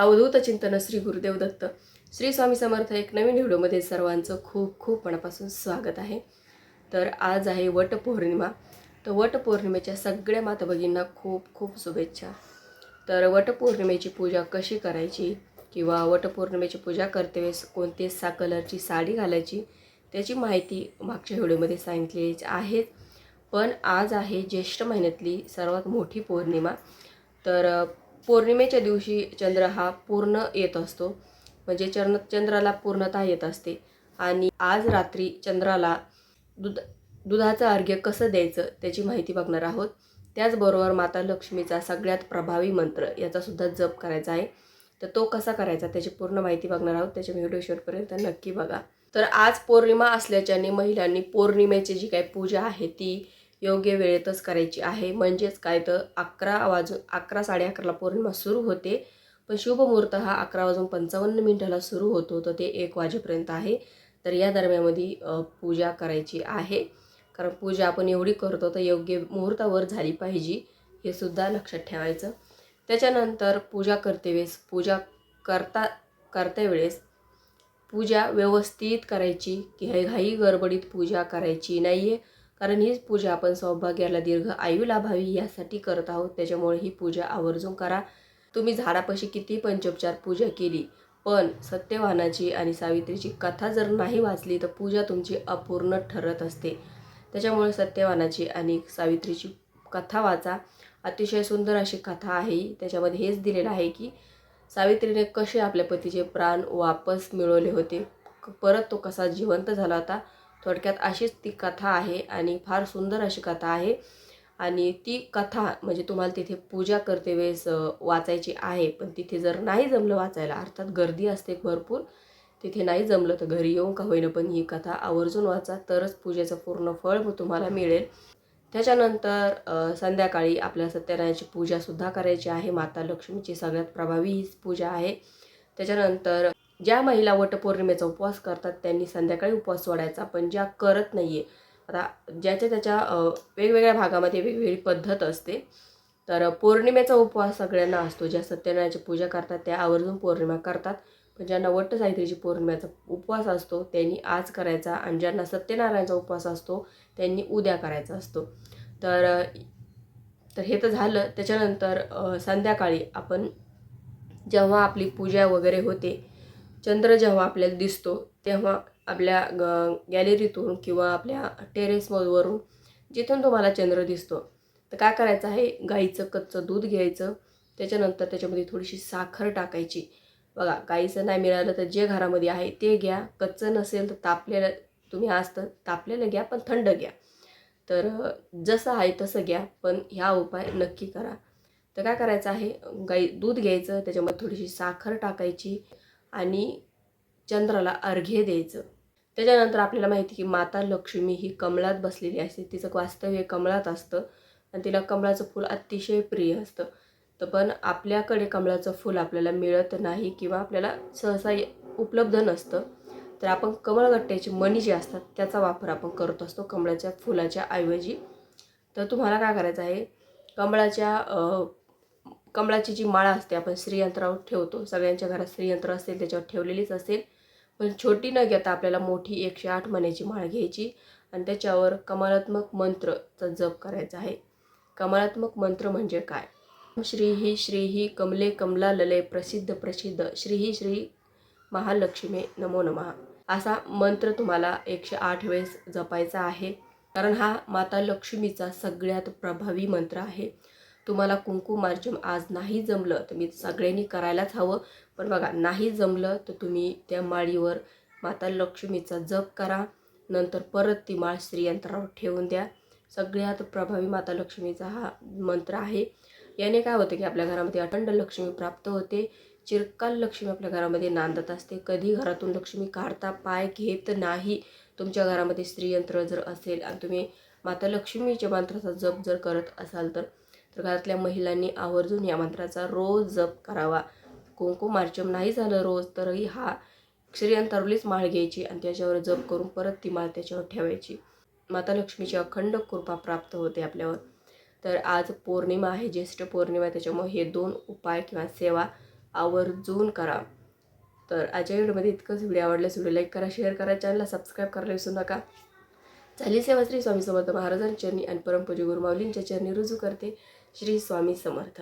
अवधूत चिंतन श्री गुरुदेव दत्त. श्री स्वामी समर्थ एक नवीन व्हिडिओमध्ये सर्वांचं खूप खूप मनापासून स्वागत आहे. तर आज आहे वटपौर्णिमा तर वटपौर्णिमेच्या सगळ्या माता भगिनींना खूप खूप शुभेच्छा. तर वटपौर्णिमेची पूजा कशी करायची किंवा वटपौर्णिमेची पूजा करतेवेळेस कोणते सा कलरची साडी घालायची त्याची माहिती मागच्या व्हिडिओमध्ये सांगितलेली आहे पण आज आहे ज्येष्ठ महिन्यातली सर्वात मोठी पौर्णिमा. तर पौर्णिमेच्या दिवशी चंद्र हा पूर्ण येत असतो. म्हणजे चरण चंद्राला पूर्णता येत असते. आणि आज रात्री चंद्राला दुध दुधाचं अर्घ्य कसं द्यायचं त्याची माहिती बघणार आहोत. त्याचबरोबर माता लक्ष्मीचा सगळ्यात प्रभावी मंत्र याचा सुद्धा जप करायचा आहे. तर तो कसा करायचा त्याची पूर्ण माहिती बघणार आहोत. त्याच्या व्हिडिओ शेवटपर्यंत नक्की बघा. तर आज पौर्णिमा असल्याच्याने महिलांनी पौर्णिमेची जी काही पूजा आहे ती योग्य वेळेतच करायची आहे. म्हणजेच काय तर अकरा वाजून अकरा साडे अकराला पौर्णिमा सुरू होते. पण शुभ मुहूर्त हा अकरा वाजून पंचावन्न मिनिटाला सुरू होतो. तर ते एक वाजेपर्यंत आहे. तर या दरम्यानमध्ये पूजा करायची आहे. कारण पूजा आपण एवढी करतो तर योग्य मुहूर्तावर झाली पाहिजे हे सुद्धा लक्षात ठेवायचं. त्याच्यानंतर पूजा करते वेळेस पूजा करता करते वेळेस पूजा व्यवस्थित करायची. की घाई गडबडीत पूजा करायची नाही आहे कारण हीच पूजा आपण सौभाग्याला दीर्घ आयु लाभावी यासाठी करत आहोत. त्याच्यामुळे ही पूजा आवर्जून करा. तुम्ही झाडापाशी किती पंचोपचार पूजा केली पण सत्यवानाची आणि सावित्रीची कथा जर नाही वाचली तर पूजा तुमची अपूर्ण ठरत असते. त्याच्यामुळे सत्यवानाची आणि सावित्रीची कथा वाचा. अतिशय सुंदर अशी कथा आहे त्याच्यामध्ये हेच दिलेलं आहे की सावित्रीने कसे आपल्या पतीचे प्राण वापस मिळवले होते? परत तो कसा जिवंत झाला होता? थोडक्यात अशीच ती कथा आहे आणि फार सुंदर अशी कथा आहे. आणि ती कथा म्हणजे तुम्हाला तिथे पूजा करते वेळेस वाचायची आहे. पण तिथे जर नाही जमलं वाचायला अर्थात गर्दी असते भरपूर तिथे नाही जमलं तर घरी येऊन का होईना पण ही कथा आवर्जून वाचा तरच पूजेचं पूर्ण फळ तुम्हाला मिळेल. त्याच्यानंतर संध्याकाळी आपल्या सत्यनारायणाची पूजासुद्धा करायची आहे. माता लक्ष्मीची सगळ्यात प्रभावी हीच पूजा आहे. त्याच्यानंतर ज्या महिला वटपौर्णिमेचा उपवास करतात त्यांनी संध्याकाळी उपवास सोडायचा पण ज्या करत नाही आहे आता ज्याच्या त्याच्या वेगवेगळ्या भागामध्ये वेगवेगळी पद्धत असते. तर पौर्णिमेचा उपवास सगळ्यांना असतो. ज्या सत्यनारायणाची पूजा करतात त्या आवर्जून पौर्णिमा करतात. पण ज्यांना वट सावित्रीची पौर्णिमेचा उपवास असतो त्यांनी आज करायचा आणि ज्यांना सत्यनारायणाचा उपवास असतो त्यांनी उद्या करायचा असतो. तर तर हे तर झालं. त्याच्यानंतर संध्याकाळी आपण जेव्हा आपली पूजा वगैरे होते चंद्र जेव्हा आपल्याला दिसतो तेव्हा आपल्या ग गॅलरीतून किंवा आपल्या टेरेसवरून जिथून तुम्हाला चंद्र दिसतो. तर काय करायचं आहे? गाईचं कच्चं दूध घ्यायचं. त्याच्यानंतर त्याच्यामध्ये थोडीशी साखर टाकायची. बघा गाईचं नाही मिळालं तर जे घरामध्ये आहे ते घ्या. कच्चं नसेल तर तापलेलं तुम्ही आज तर तापलेलं घ्या पण थंड घ्या. तर जसं आहे तसं घ्या पण ह्या उपाय नक्की करा. तर काय करायचं आहे? गाई दूध घ्यायचं त्याच्यामध्ये थोडीशी साखर टाकायची. आणि चंद्राला अर्घ्य द्यायचं. त्याच्यानंतर आपल्याला माहिती की माता लक्ष्मी ही कमळात बसलेली असते. तिचं वास्तव्य कमळात असतं आणि तिला कमळाचं फूल अतिशय प्रिय असतं. तर पण आपल्याकडे कमळाचं फूल आपल्याला मिळत नाही किंवा आपल्याला सहसा ये- उपलब्ध नसतं. तर आपण कमळगट्ट्याची मणी जी असतात त्याचा वापर आपण करत असतो कमळाच्या फुलाच्या ऐवजी. तर तुम्हाला काय करायचं आहे? कमळाच्या कमळाची जी माळ असते आपण श्रीयंत्रावर ठेवतो. सगळ्यांच्या घरात श्रीयंत्र असेल त्याच्यावर ठेवलेलीच असेल. पण छोटी न घेता आपल्याला मोठी एकशे आठ मण्याची माळ घ्यायची आणि त्याच्यावर कमलात्मक मंत्रचा जप करायचा आहे. कमलात्मक मंत्र म्हणजे काय? श्री ही श्री ही कमले कमला लले प्रसिद्ध प्रसिद्ध. श्रीही श्री महालक्ष्मी नमो नमः. असा मंत्र तुम्हाला एकशे आठ वेळेस जपायचा आहे. कारण हा माता लक्ष्मीचा सगळ्यात प्रभावी मंत्र आहे. तुम्हाला कुंकुमार्जन आज नाही जमलं तर मी सगळ्यांनी करायलाच हवं. पण बघा नाही जमलं तर तुम्ही त्या माळीवर माता लक्ष्मीचा जप करा. नंतर परत ती माळ श्रीयंत्रावर ठेवून द्या. सगळ्यात प्रभावी माता लक्ष्मीचा हा मंत्र आहे. याने काय होतं की आपल्या घरामध्ये अखंड लक्ष्मी प्राप्त होते. चिरकाल लक्ष्मी आपल्या घरामध्ये नांदत असते. कधी घरातून लक्ष्मी काढता पाय घेत नाही. तुमच्या घरामध्ये स्त्रीयंत्र जर असेल आणि तुम्ही माता लक्ष्मीच्या मंत्राचा जप जर करत असाल तर तर घरातल्या महिलांनी आवर्जून या मंत्राचा रोज जप करावा. कुंकुमार्चन नाही झालं रोज तरही हा श्रीयंतरलीच माळ घ्यायची आणि त्याच्यावर जप करून परत ती माळ त्याच्यावर ठेवायची. माता लक्ष्मीची अखंड कृपा प्राप्त होते आपल्यावर. तर आज पौर्णिमा आहे ज्येष्ठ पौर्णिमा आहे त्याच्यामुळे हे दोन उपाय किंवा सेवा आवर्जून करा. तर आजच्या व्हिडिओमध्ये इतकंच. व्हिडिओ आवडल्यास व्हिडिओ लाईक करा शेअर करा चॅनलला सबस्क्राईब करायला विसरू नका. चाली सेवा श्री स्वामी समर्थ महाराजांच्या चरणी आणि परमपूजी गुरुमावलींच्या चरणी रुजू करते. श्री स्वामी समर्थ.